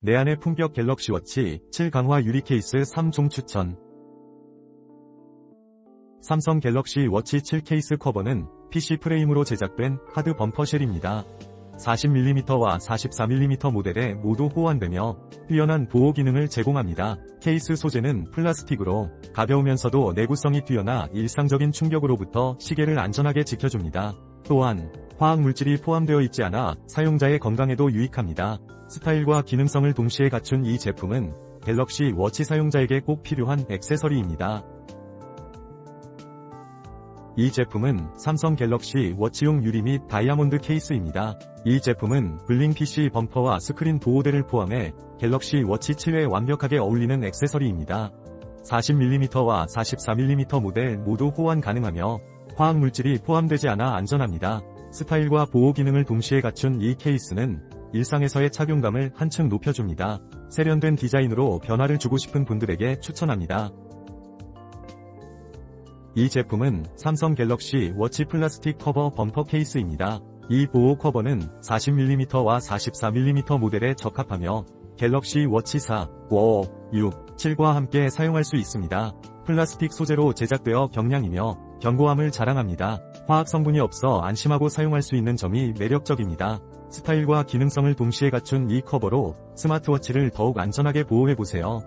내 안의 품격 갤럭시 워치 7 강화 유리 케이스 3종 추천. 삼성 갤럭시 워치 7 케이스 커버는 PC 프레임으로 제작된 하드 범퍼 쉘입니다. 40mm와 44mm 모델에 모두 호환되며 뛰어난 보호 기능을 제공합니다. 케이스 소재는 플라스틱으로 가벼우면서도 내구성이 뛰어나 일상적인 충격으로부터 시계를 안전하게 지켜줍니다. 또한 화학 물질이 포함되어 있지 않아 사용자의 건강에도 유익합니다. 스타일과 기능성을 동시에 갖춘 이 제품은 갤럭시 워치 사용자에게 꼭 필요한 액세서리입니다. 이 제품은 삼성 갤럭시 워치용 유리 및 다이아몬드 케이스입니다. 이 제품은 블링 PC 범퍼와 스크린 보호대를 포함해 갤럭시 워치 7에 완벽하게 어울리는 액세서리입니다. 40mm와 44mm 모델 모두 호환 가능하며 화학 물질이 포함되지 않아 안전합니다. 스타일과 보호 기능을 동시에 갖춘 이 케이스는 일상에서의 착용감을 한층 높여줍니다. 세련된 디자인으로 변화를 주고 싶은 분들에게 추천합니다. 이 제품은 삼성 갤럭시 워치 플라스틱 커버 범퍼 케이스입니다. 이 보호 커버는 40mm와 44mm 모델에 적합하며 갤럭시 워치 4, 5, 6, 7과 함께 사용할 수 있습니다. 플라스틱 소재로 제작되어 경량이며 견고함을 자랑합니다. 화학 성분이 없어 안심하고 사용할 수 있는 점이 매력적입니다. 스타일과 기능성을 동시에 갖춘 이 커버로 스마트워치를 더욱 안전하게 보호해보세요.